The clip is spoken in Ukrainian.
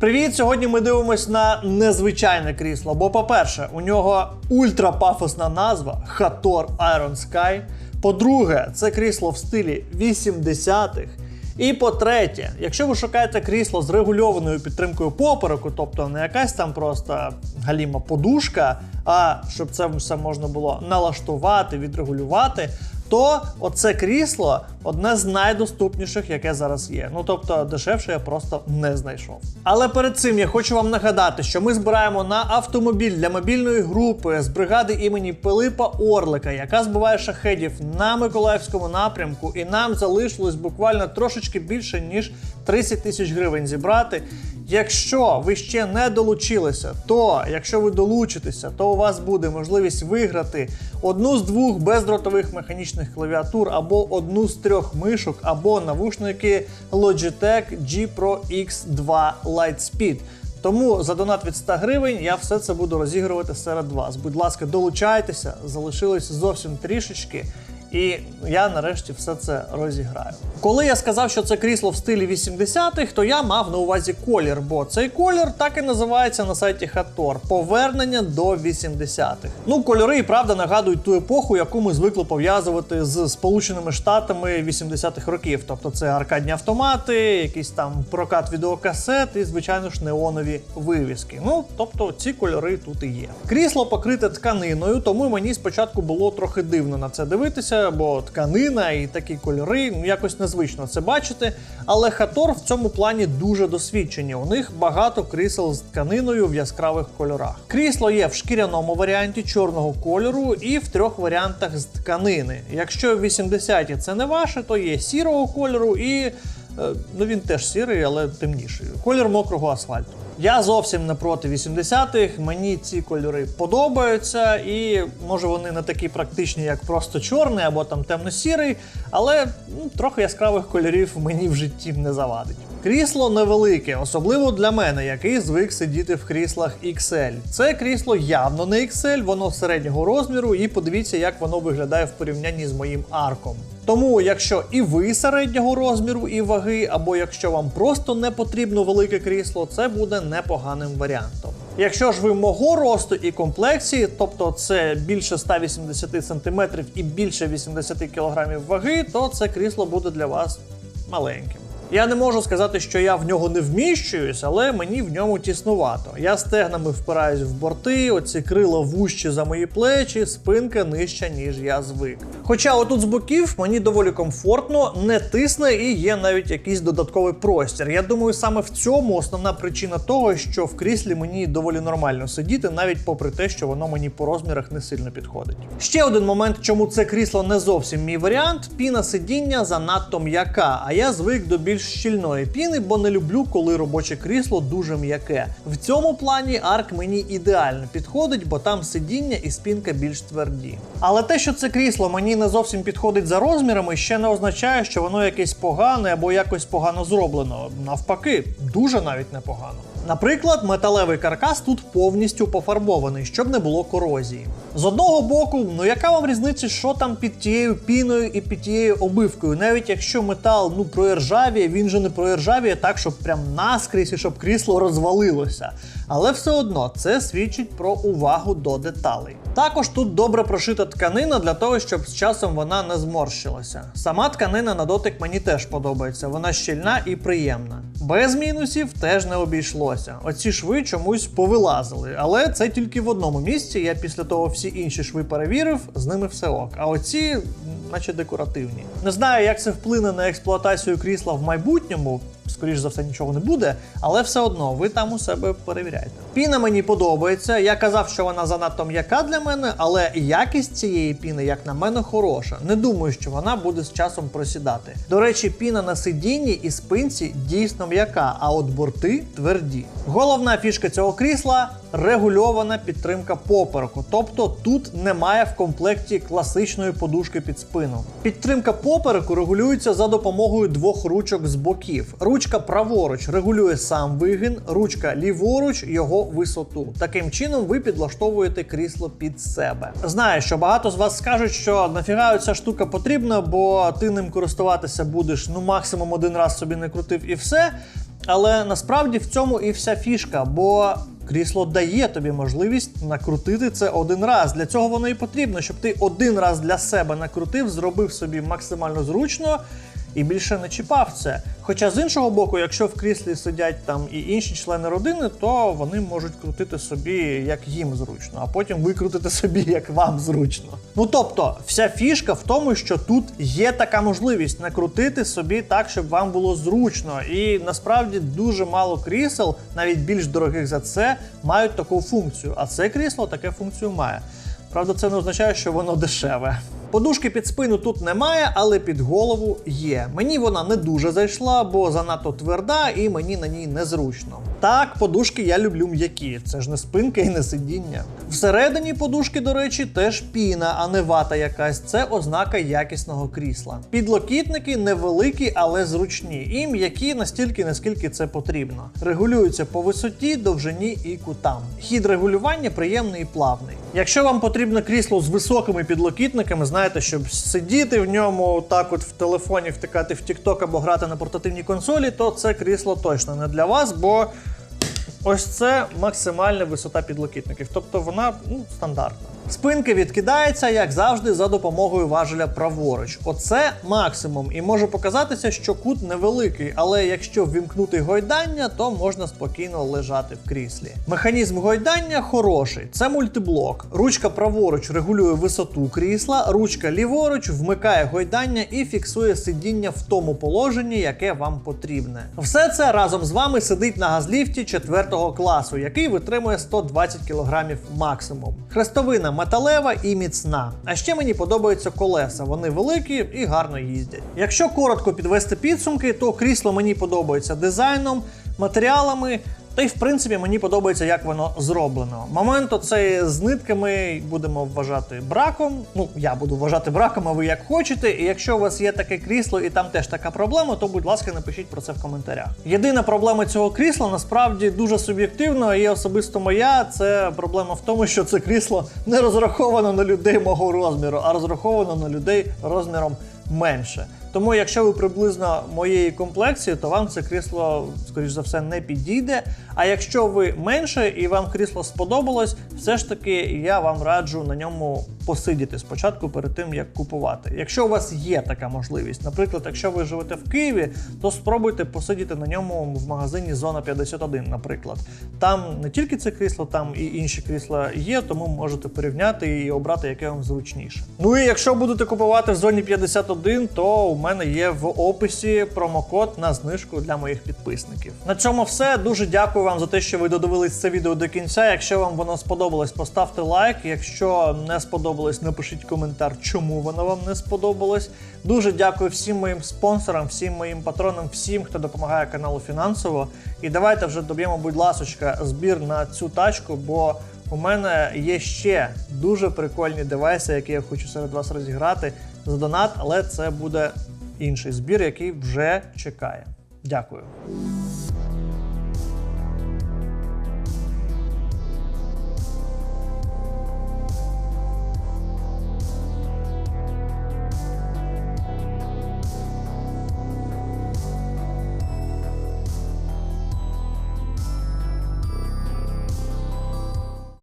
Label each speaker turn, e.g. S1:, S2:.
S1: Привіт! Сьогодні ми дивимось на незвичайне крісло. Бо, по-перше, у нього ультрапафосна назва Hator Iron Sky. По-друге, це крісло в стилі 80-х. І по-третє, якщо ви шукаєте крісло з регульованою підтримкою попереку, тобто не якась там просто галіма подушка, а щоб це все можна було налаштувати, відрегулювати, то оце крісло одне з найдоступніших, яке зараз є. Ну тобто дешевше я просто не знайшов. Але перед цим я хочу вам нагадати, що ми збираємо на автомобіль для мобільної групи з бригади імені Пилипа Орлика, яка збиває шахедів на Миколаївському напрямку, і нам залишилось буквально трошечки більше ніж 30 тисяч гривень зібрати. Якщо ви ще не долучилися, то якщо ви долучитеся, то у вас буде можливість виграти одну з двох бездротових механічних клавіатур або одну з трьох мишок, або навушники Logitech G Pro X2 Lightspeed. Тому за донат від 100 гривень я все це буду розігрувати серед вас. Будь ласка, долучайтеся, залишилось зовсім трішечки. І я нарешті все це розіграю. Коли я сказав, що це крісло в стилі 80-х, то я мав на увазі колір, бо цей колір так і називається на сайті Hator повернення до 80-х. Ну, кольори і правда нагадують ту епоху, яку ми звикли пов'язувати з Сполученими Штатами 80-х років. Тобто це аркадні автомати, якийсь там прокат відеокасет і, звичайно ж, неонові вивіски. Ну, тобто ці кольори тут і є. Крісло покрите тканиною, тому мені спочатку було трохи дивно на це дивитися, бо тканина і такі кольори, ну якось незвично це бачити. Але Хатор в цьому плані дуже досвідчені. У них багато крісел з тканиною в яскравих кольорах. Крісло є в шкіряному варіанті чорного кольору і в трьох варіантах з тканини. Якщо 80-ті це не ваше, то є сірого кольору і ну він теж сірий, але темніший. Колір мокрого асфальту. Я зовсім не проти 80-х. Мені ці кольори подобаються, і може вони не такі практичні, як просто чорний або там темно-сірий, але ну, трохи яскравих кольорів мені в житті не завадить. Крісло невелике, особливо для мене, який звик сидіти в кріслах XL. Це крісло явно не XL, воно середнього розміру, і подивіться, як воно виглядає в порівнянні з моїм арком. Тому, якщо і ви середнього розміру і ваги, або якщо вам просто не потрібно велике крісло, це буде непоганим варіантом. Якщо ж ви мого росту і комплексії, тобто це більше 180 см і більше 80 кг ваги, то це крісло буде для вас маленьким. Я не можу сказати, що я в нього не вміщуюсь, але мені в ньому тіснувато. Я стегнами впираюсь в борти, оці крила вужчі за мої плечі, спинка нижча, ніж я звик. Хоча отут з боків мені доволі комфортно, не тисне і є навіть якийсь додатковий простір. Я думаю, саме в цьому основна причина того, що в кріслі мені доволі нормально сидіти, навіть попри те, що воно мені по розмірах не сильно підходить. Ще один момент, чому це крісло не зовсім мій варіант: піна сидіння занадто м'яка, а я звик до більш щільної піни, бо не люблю, коли робоче крісло дуже м'яке. В цьому плані арк мені ідеально підходить, бо там сидіння і спінка більш тверді. Але те, що це крісло мені не зовсім підходить за розмірами, ще не означає, що воно якесь погане або якось погано зроблено. Навпаки, дуже навіть непогано. Наприклад, металевий каркас тут повністю пофарбований, щоб не було корозії. З одного боку, ну яка вам різниця, що там під тією піною і під тією обивкою? Навіть якщо метал ну проіржавіє, він же не проіржавіє так, щоб прям наскрізь і щоб крісло розвалилося. Але все одно це свідчить про увагу до деталей. Також тут добре прошита тканина для того, щоб з часом вона не зморщилася. Сама тканина на дотик мені теж подобається, вона щільна і приємна. Без мінусів теж не обійшлося. Оці шви чомусь повилазили, але це тільки в одному місці. Я після того всі інші шви перевірив, з ними все ок. А оці, наче декоративні. Не знаю, як це вплине на експлуатацію крісла в майбутньому. Скоріш за все, нічого не буде, але все одно ви там у себе перевіряйте. Піна мені подобається. Я казав, що вона занадто м'яка для мене, але якість цієї піни, як на мене, хороша. Не думаю, що вона буде з часом просідати. До речі, піна на сидінні і спинці дійсно м'яка, а от борти тверді. Головна фішка цього крісла регульована підтримка попереку, тобто тут немає в комплекті класичної подушки під спину. Підтримка попереку регулюється за допомогою двох ручок з боків. Ручка праворуч регулює сам вигин, ручка ліворуч його висоту. Таким чином ви підлаштовуєте крісло під себе. Знаю, що багато з вас скажуть, що нафіга ця штука потрібна, бо ти ним користуватися будеш ну максимум один раз собі не крутив і все. Але насправді в цьому і вся фішка, бо крісло дає тобі можливість накрутити це один раз. Для цього воно і потрібно, щоб ти один раз для себе накрутив, зробив собі максимально зручно і більше не чіпав це. Хоча з іншого боку, якщо в кріслі сидять там і інші члени родини, то вони можуть крутити собі як їм зручно, а потім викрутити собі як вам зручно. Ну тобто, вся фішка в тому, що тут є така можливість накрутити собі так, щоб вам було зручно. І насправді дуже мало крісел, навіть більш дорогих за це, мають таку функцію. А це крісло таке функцію має. Правда, це не означає, що воно дешеве. Подушки під спину тут немає, але під голову є. Мені вона не дуже зайшла, бо занадто тверда і мені на ній незручно. Так, подушки я люблю м'які, це ж не спинка і не сидіння. Всередині подушки, до речі, теж піна, а не вата якась. Це ознака якісного крісла. Підлокітники невеликі, але зручні, і м'які настільки, наскільки це потрібно. Регулюються по висоті, довжині і кутам. Хід регулювання приємний і плавний. Якщо вам потрібно крісло з високими підлокітниками, знаєте, щоб сидіти в ньому, так от в телефоні втикати в TikTok або грати на портативній консолі, то це крісло точно не для вас, бо ось це максимальна висота підлокітників, тобто вона ну, стандартна. Спинки відкидається, як завжди, за допомогою важеля праворуч. Оце максимум, і може показатися, що кут невеликий, але якщо ввімкнути гойдання, то можна спокійно лежати в кріслі. Механізм гойдання хороший. Це мультиблок. Ручка праворуч регулює висоту крісла, ручка ліворуч вмикає гойдання і фіксує сидіння в тому положенні, яке вам потрібне. Все це разом з вами сидить на газліфті 4 класу, який витримує 120 кг максимум. Хрестовина металева і міцна. А ще мені подобаються колеса. Вони великі і гарно їздять. Якщо коротко підвести підсумки, то крісло мені подобається дизайном, матеріалами. Та й в принципі мені подобається, як воно зроблено. Момент оцей з нитками будемо вважати браком. Ну, я буду вважати браком, а ви як хочете. І якщо у вас є таке крісло і там теж така проблема, то будь ласка, напишіть про це в коментарях. Єдина проблема цього крісла насправді дуже суб'єктивно, і особисто моя це проблема в тому, що це крісло не розраховано на людей мого розміру, а розраховано на людей розміром менше. Тому, якщо ви приблизно моєї комплекції, то вам це крісло, скоріш за все, не підійде. А якщо ви менше і вам крісло сподобалось, все ж таки я вам раджу на ньому посидіти спочатку перед тим, як купувати. Якщо у вас є така можливість, наприклад, якщо ви живете в Києві, то спробуйте посидіти на ньому в магазині Зона 51, наприклад. Там не тільки це крісло, там і інші крісла є, тому можете порівняти і обрати, яке вам зручніше. Ну і якщо будете купувати в зоні 51, то у мене є в описі промокод на знижку для моїх підписників. На цьому все. Дуже дякую вам за те, що ви додивились це відео до кінця. Якщо вам воно сподобалось, поставте лайк. Якщо не сподобалось, напишіть коментар, чому воно вам не сподобалось. Дуже дякую всім моїм спонсорам, всім моїм патронам, всім, хто допомагає каналу фінансово. І давайте вже доб'ємо, будь ласочка, збір на цю тачку, бо у мене є ще дуже прикольні девайси, які я хочу серед вас розіграти за донат, але це буде інший збір, який вже чекає. Дякую.